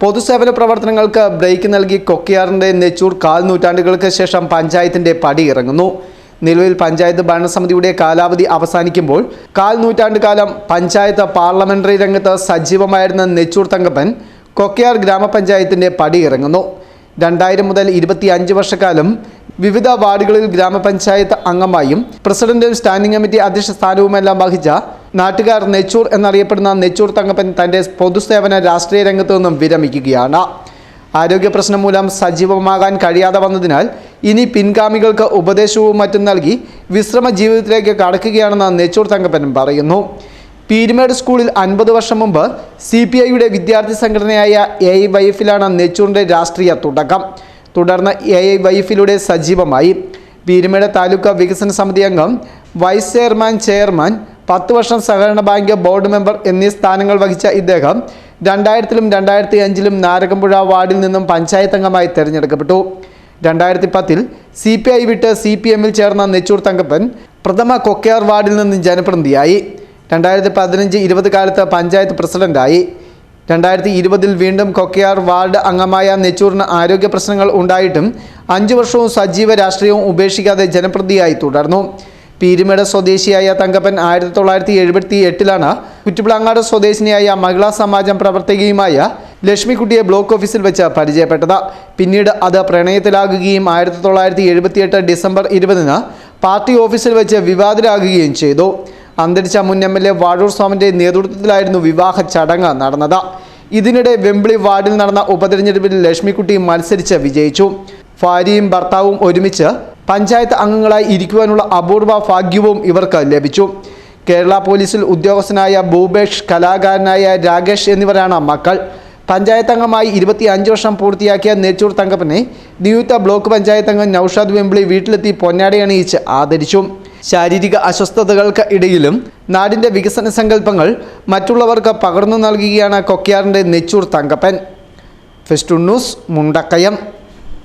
പൊതുസേവന പ്രവർത്തനങ്ങൾക്ക് ബ്രേക്ക് നൽകി കൊക്കിയാറിന്റെ നെച്ചൂർ കാൽ നൂറ്റാണ്ടുകൾക്ക് ശേഷം പഞ്ചായത്തിന്റെ പടിയിറങ്ങുന്നു നിലവിൽ പഞ്ചായത്ത് ഭരണസമിതിയുടെ കാലാവധി അവസാനിക്കുമ്പോൾ കാൽ നൂറ്റാണ്ട് കാലം പഞ്ചായത്ത് പാർലമെന്ററി രംഗത്ത് സജീവമായിരുന്ന നെച്ചൂർ തങ്കപ്പൻ കൊക്കയാർ ഗ്രാമപഞ്ചായത്തിന്റെ പടിയിറങ്ങുന്നു രണ്ടായിരം മുതൽ ഇരുപത്തി അഞ്ച് വർഷക്കാലം വിവിധ വാർഡുകളിൽ ഗ്രാമപഞ്ചായത്ത് അംഗമായും പ്രസിഡന്റും സ്റ്റാൻഡിംഗ് കമ്മിറ്റി അധ്യക്ഷ സ്ഥാനവുമെല്ലാം വഹിച്ച നാട്ടുകാർ നെച്ചൂർ എന്നറിയപ്പെടുന്ന നെച്ചൂർ തങ്കപ്പൻ തന്റെ പൊതുസേവന രാഷ്ട്രീയ രംഗത്തു നിന്നും വിരമിക്കുകയാണ്. ആരോഗ്യ പ്രശ്നം മൂലം സജീവമാകാൻ കഴിയാതെ വന്നതിനാൽ ഇനി പിൻഗാമികൾക്ക് ഉപദേശവും മറ്റും നൽകി വിശ്രമ ജീവിതത്തിലേക്ക് കടക്കുകയാണെന്ന് നെച്ചൂർ തങ്കപ്പൻ പറയുന്നു. പീരുമേട് സ്കൂളിൽ അൻപത് വർഷം മുമ്പ് സി പി ഐയുടെ വിദ്യാർത്ഥി സംഘടനയായ എ ഐ വൈഫിലാണ് നെച്ചൂറിന്റെ രാഷ്ട്രീയ തുടക്കം. തുടർന്ന് എ ഐ വൈഫിലൂടെ സജീവമായി. പീരുമേട് താലൂക്ക് വികസന സമിതി അംഗം വൈസ് ചെയർമാൻ ചെയർമാൻ പത്ത് വർഷം സഹകരണ ബാങ്ക് ബോർഡ് മെമ്പർ എന്നീ സ്ഥാനങ്ങൾ വഹിച്ച ഇദ്ദേഹം രണ്ടായിരത്തിലും രണ്ടായിരത്തി അഞ്ചിലും നാരകമ്പുഴ വാർഡിൽ നിന്നും പഞ്ചായത്ത് അംഗമായി തിരഞ്ഞെടുക്കപ്പെട്ടു. രണ്ടായിരത്തി പത്തിൽ സി പി ഐ വിട്ട് സി പി എമ്മിൽ ചേർന്ന നെച്ചൂർ തങ്കപ്പൻ പ്രഥമ കൊക്കയാർ വാർഡിൽ നിന്നും ജനപ്രതിനിധിയായി. രണ്ടായിരത്തി പതിനഞ്ച് ഇരുപത് കാലത്ത് പഞ്ചായത്ത് പ്രസിഡന്റായി. രണ്ടായിരത്തി ഇരുപതിൽ വീണ്ടും കൊക്കയാർ വാർഡ് അംഗമായ നെച്ചൂറിന് ആരോഗ്യ പ്രശ്നങ്ങൾ ഉണ്ടായിട്ടും അഞ്ചു വർഷവും സജീവ രാഷ്ട്രീയവും ഉപേക്ഷിക്കാതെ ജനപ്രതിയായി തുടർന്നു. പീരുമേട് സ്വദേശിയായ തങ്കപ്പൻ ആയിരത്തി തൊള്ളായിരത്തി എഴുപത്തി എട്ടിലാണ് കുറ്റിപ്പിളങ്ങാട് സ്വദേശിനിയായ മഹിളാ സമാജം പ്രവർത്തകയുമായ ലക്ഷ്മിക്കുട്ടിയെ ബ്ലോക്ക് ഓഫീസിൽ വെച്ച് പരിചയപ്പെട്ടത്. പിന്നീട് അത് പ്രണയത്തിലാകുകയും ആയിരത്തി തൊള്ളായിരത്തി എഴുപത്തിയെട്ട് ഡിസംബർ ഇരുപതിന് പാർട്ടി ഓഫീസിൽ വെച്ച് വിവാദരാകുകയും ചെയ്തു. അന്തരിച്ച മുൻ എം എൽ എ വാഴൂർ സ്വാമിന്റെ നേതൃത്വത്തിലായിരുന്നു വിവാഹ ചടങ്ങ് നടന്നത്. ഇതിനിടെ വെമ്പിളി വാർഡിൽ നടന്ന ഉപതെരഞ്ഞെടുപ്പിൽ ലക്ഷ്മിക്കുട്ടി മത്സരിച്ച് വിജയിച്ചു. ഭാര്യയും ഭർത്താവും ഒരുമിച്ച് പഞ്ചായത്ത് അംഗങ്ങളായി ഇരിക്കുവാനുള്ള അപൂർവ ഭാഗ്യവും ഇവർക്ക് ലഭിച്ചു. കേരള പോലീസിൽ ഉദ്യോഗസ്ഥനായ ഭൂപേഷ് കലാകാരനായ രാകേഷ് എന്നിവരാണ് മക്കൾ. പഞ്ചായത്ത് അംഗമായി ഇരുപത്തി അഞ്ച് വർഷം പൂർത്തിയാക്കിയ നെച്ചൂർ തങ്കപ്പനെ നിയുക്ത ബ്ലോക്ക് പഞ്ചായത്ത് അംഗം നൌഷാദ് വെമ്പിളി വീട്ടിലെത്തി പൊന്നാടയണിയിച്ച് ആദരിച്ചു. ശാരീരിക അസ്വസ്ഥതകൾക്ക് ഇടയിലും നാടിന്റെ വികസന സങ്കല്പങ്ങൾ മറ്റുള്ളവർക്ക് പകർന്നു നൽകുകയാണ് കൊക്കിയാറിന്റെ നെച്ചൂർ തങ്കപ്പൻ. ഫെസ്റ്റുണ്ണൂസ് മുണ്ടക്കയം.